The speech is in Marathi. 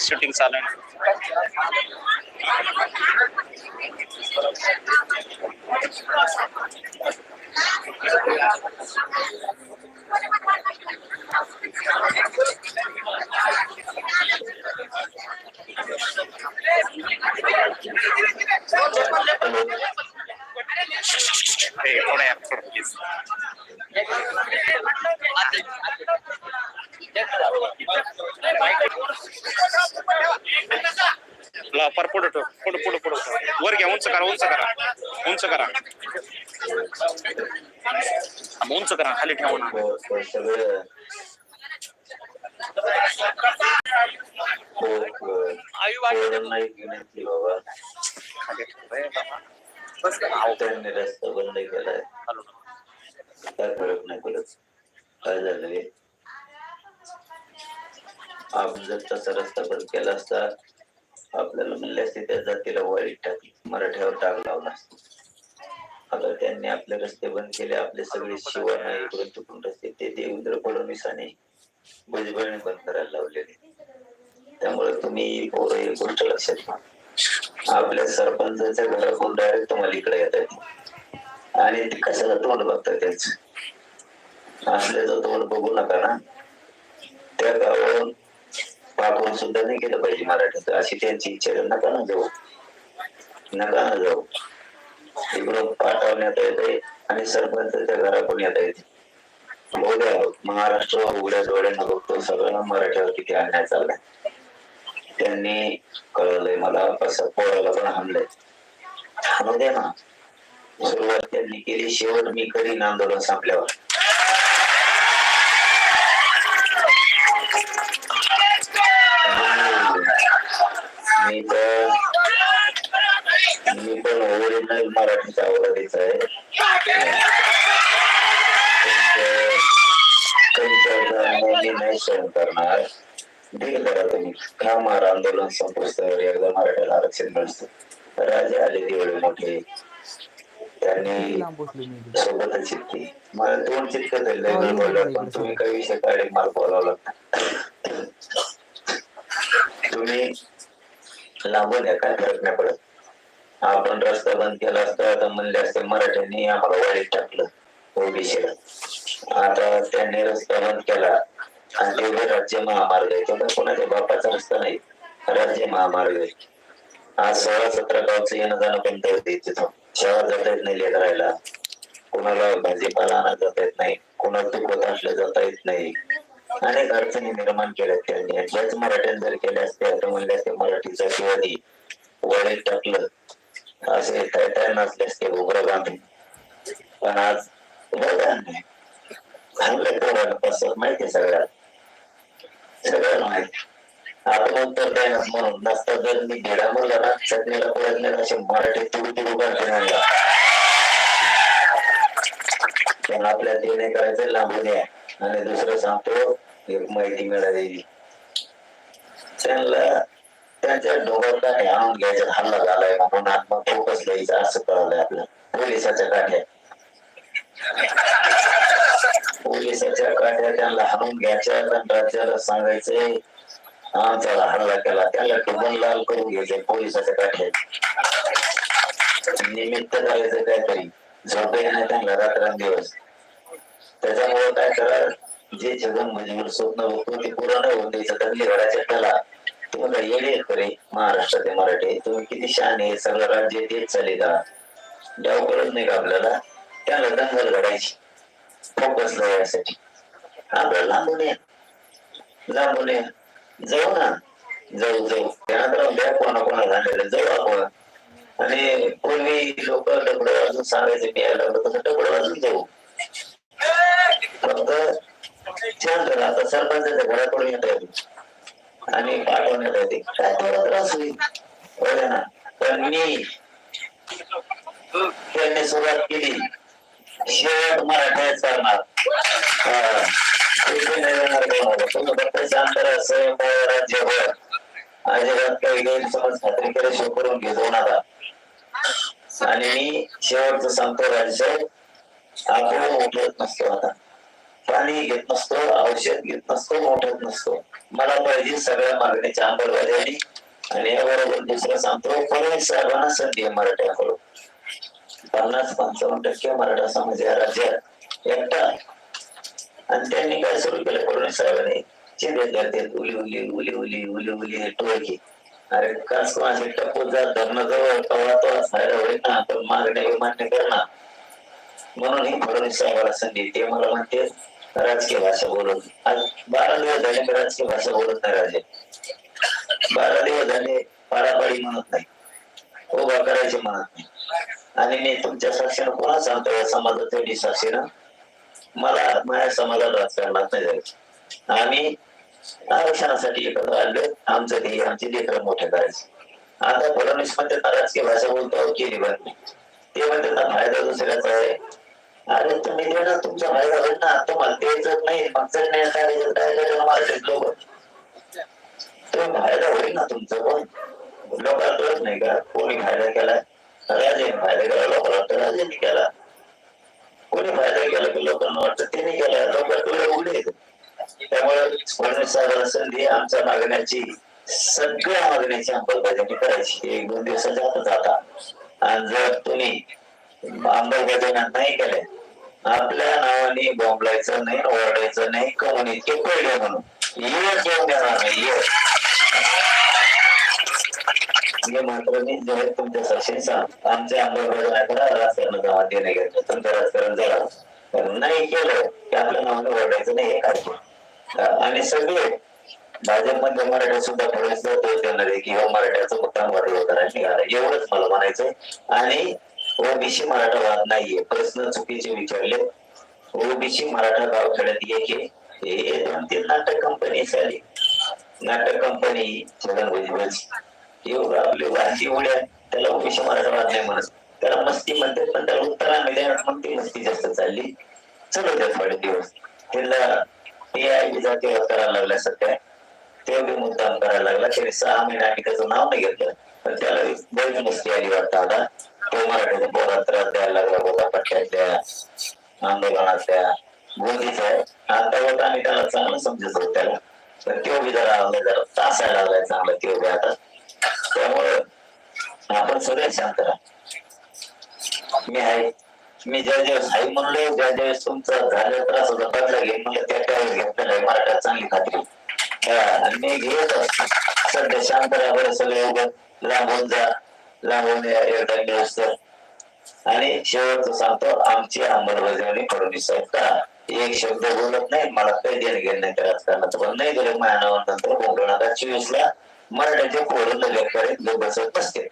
शूटिंग चालू आहे हे थोडं ऍप सोड प्लीज पर पुढे ठेव पुढे पुढे पुढे वर घ्या उंच करा उंच करा. उंच करा. उंच करा खाली ठेवून हो, सगळं नाही बाबा रस्ता बंद केलाय काय फरक नाही पडत काय झालं आपण जर तसा रस्ता बंद केला असता आपल्याला म्हणले असते त्या जातीला वाईट टाकली मराठ्यावर डाग लावला. आता त्यांनी आपले रस्ते बंद केले आपले सगळे शिवाना इकडून तिकडून रस्ते ते देवेंद्र फडणवीसांनी भुजबळने बंद करायला लावलेले. त्यामुळे तुम्ही पोरं एक गोष्ट लक्षात घ्या. आपल्या सरपंचाच्या घरातून डायरेक्ट तुम्हाला इकडे येतात आणि ते कशाला तोंड बघतात त्याच? असल्याचं तोंड बघू नका ना. त्या गावावरून वापरून सुद्धा नाही केलं पाहिजे मराठीचं. अशी त्यांची इच्छा आहे. नका ना जाऊ. नका ना जाऊ. इकडून पाठवण्यात येते आणि सरपंचच्या घराकडून येता येते उद्या महाराष्ट्र उघड्या डोळ्यानं बघतो. सगळ्यांना मराठीवर किती अन्याय चाललाय. त्यांनी कळवलंय मला. कसं पोराला पण हाणलंय. हाणू द्या ना. सुरुवात त्यांनी केली. शेवट मी करीन आंदोलन संपल्यावर. मराठीचा आवडीचा आहे. कविता नाही सहन करणार. डील करा तुम्ही. का आंदोलन संपुस्तवर एकदा मराठ्याला आरक्षण मिळतं? राजे आले एवढे मोठे. त्यांनी सोबतच चित्ती मला दोन चित्त झाले बोलला पण तुम्ही काही विषय काढे मला बोलावं लागतं तुम्ही लांबून या काय फरक नाही पडत. आपण रस्ता बंद केला असता तर म्हणले असते मराठ्यांनी आम्हाला वाईट टाकलं ओबीसीला. आता त्यांनी रस्ता बंद केला आणि तेवढे राज्य महामार्ग आहे तेवढा कोणाच्या बापाचा रस्ता नाही. राज्य महामार्ग आहे. आज सोळा सतरा गावचं येणं जाणं बंद होते तिथं. शाळा जाता येत नाही लेकरायला. कोणाला भाजीपाला आणत जाता येत नाही. कोणाला दुखत असलं जाता येत नाही. अनेक अडचणी निर्माण केल्या त्यांनी. ज्याच मराठ्यांनी जर केल्या असत्या तर म्हणले असते मराठीचा शिवाजी वडील टाकलं. असे काय काय नसले असते उग्र गांधी पण आज बघा नाही चांगलं पोराला पसत माहिती सगळ्यात. सगळ्याला माहिती. आपण उत्तर द्यायला म्हणून. नसता जर मी घेडा म्हणला ना चटणीला पडत नाही असे मराठी तुडू तुडू काढते म्हणला पण आपल्या ते नाही करायचं लांबून या. आणि दुसरं सांगतो एक माहिती मिळालेली. त्यांना त्यांच्या डोंगरला नाही आणून घ्यायचा हल्ला झालाय म्हणून आत्मा फोकस द्यायचा असं कळलंय आपलं. पोलिसाच्या काठ्या. पोलिसाच्या काठ्या त्यांना हाणून घ्यायच्या राज्याला सांगायचंय आमचा हल्ला केला त्याला टुबन लाल करून घ्यायचे पोलिसाच्या काठ्यात निमित्त करायचं काहीतरी. झोपे नाही त्यांना रात्रंदिवस. त्याच्यामुळे काय करा जे जगन मजबूर स्वप्न बघतो ते पूर्ण होऊन द्यायचं दंगली घडायच्या त्याला तुम्हाला येडे खरे महाराष्ट्राचे मराठी तुम्ही किती शान आहे सगळं राज्य तेच चाले का डाव कळत नाही का आपल्याला? त्याला दंगल घडायची. फोकस यासाठी. आपल्याला लांबून या. लांबून या. जाऊ ना. जाऊ जाऊ. त्यानंतर बॅग कोणा कोणा झालेलं जाऊ आपण. आणि पूर्वी लोक दगड वाजून सांगायचे मी यायला तसं दगड वाजून जाऊ. फक्त छान आता सरपंचाच्या घराकडून येत आहे आणि पाठवण्यात येते. काय थोडा त्रास होईल ना? पण मी त्यांनी सुरुवात केली. शेवट मराठ्यात चालणार. हा. इथे राज्यभर अजिबात काही गैरसमज खात्री केले शो करून घेतो नका आणि मी शेवटचं सांगतो राजसाहेब. आपण उठत नसतो आता. पाणी घेत नसतो औषध घेत नसतो मोठत नसतो. मला पाहिजे सगळ्या मागणीच्या अंमलबजावणी. आणि याबरोबर दुसरं सांगतो फडणवीस साहेबांना संधी आहे मराठ्याकडून पन्नास पंचावन्न टक्के मराठा समाज या राज्यात एकटा आणि त्यांनी काय सुरू केलं? फडणवीस साहेबांनी चिंतेत करते उली उली उली उली उली उली हे टोळकी. अरे कास कोणाचे टप्पू जात धरणं जवळ तवा तो फायदा होईल ना पण मागण्या मान्य करणार. म्हणून ही फडणवीस साहेबाला संधी ते मला म्हणते राजकीय भाषा बोलत आज बारा दिवस झाले राजकीय भाषा बोलत नाही राजे. बारा दिवस झाले पाडापाडी म्हणत नाही. उभा करायचे म्हणत नाही. आणि मी तुमच्या साक्षीनं कोणा सांगतो या समाजाच्या साक्षीनं? मला माझ्या समाजात राजकारणात नाही जायचं आम्ही आरक्षणासाठी एकत्र आलो आमचं ध्येय आमचे लेकर मोठे करायचे. आता फडणवीस म्हणते राजकीय भाषा बोलतो केली बातमी ते म्हणते फायदा दुसऱ्याचा आहे. अरे तुम्ही देणार तुमचा फायदा होईल ना तुम्हाला द्यायचं नाही मागचं नाही काय काय करायला लोक. तो फायदा होईल ना तुमचा पण. लोकांना कळत नाही का? कोणी फायदा केला? राजे फायदा केला लोकांना तर राजेने केला. कोणी फायदा केला की लोकांना वाटतं त्याने केला? लोकांकडे उघडे त्यामुळे फडणवीस साहेबांना संधी आमच्या मागण्याची सगळ्या मागण्याची अंमलबजावणी करायची. एक दोन दिवसाच्या आतच आता. आणि जर तुम्ही अंमलबजावण्या नाही केल्या आपल्या नावाने बॉम्बलायचं नाही ओरडायचं नाही कमून इतके पडले म्हणून. ये जाऊन देणार नाही ये हे मात्र मी जे तुमच्या साक्षी सांग आमच्या अंमलबजावणी करा राजकारणाचा हात घेतलं तुमचं राजकारण जरा तर नाही केलं की आपल्या नावाने ओरडायचं नाही हे काय आणि सगळे भाजपमध्ये मराठा सुद्धा फडणवीस दोष देणार आहे की हो मराठ्याचं मुद्दाम वाद करायला निघाला एवढंच मला म्हणायचंय. आणि ओबीसी मराठा वाद नाहीये. प्रश्न चुकीचे विचारले. ओबीसी मराठा गावखेड्यात एक आहे. हे दोन तीन नाटक कंपनी झाली. नाटक कंपनी छगन भुजबळ. एवढं आपले वाची उड्या. त्याला ओबीसी मराठा वाद नाही म्हणत. त्याला मस्ती म्हणते पण त्याला उत्तर आम्ही पण मग ती मस्ती जास्त चालली. चलो त्या थोडे दिवस. त्याला ए आय जातीवर करायला लागला सध्या. तेव्हा बी मुद्दाम करायला लागला. त्याने सहा महिने आम्ही त्याचं नाव नाही घेतलं. पण त्याला बरीच मस्ती आली वाटतं आता. तो मराठीचा पोरात त्रास द्यायला लागला बोला पट्ट्यातल्या आंदोलनातल्या गोंदीचा आहे आता आम्ही त्याला चांगलं समजत होतो त्याला तर तो बी जरा आला जरा तासायला लागलाय चांगला तो बी आता त्यामुळं आपण सगळे शांत राहा मी आहे मी ज्या दिवस आई म्हणलो ज्या दिवस तुमचा झालेला त्रास होता बदला घेईन म्हणलं त्या त्यावेळेस घेतलेला आहे मराठा चांगली खात्री मी घेत असतो. सध्या शांत राहा बरं सगळे उभं लांबून जा लांबून या एकदा दिवस आणि शेवटचं सांगतो आमची अंमलबजावणी फडणवीस साहेब. का? एक शब्द बोलत नाही मला काही देणं घेणं नाही त्या राजकारणाचं. पण नाही दिलं माझ्या नावानंतर बोलू चोवीस ला मराठ्याचे पोरं लगेच करीत बसत असते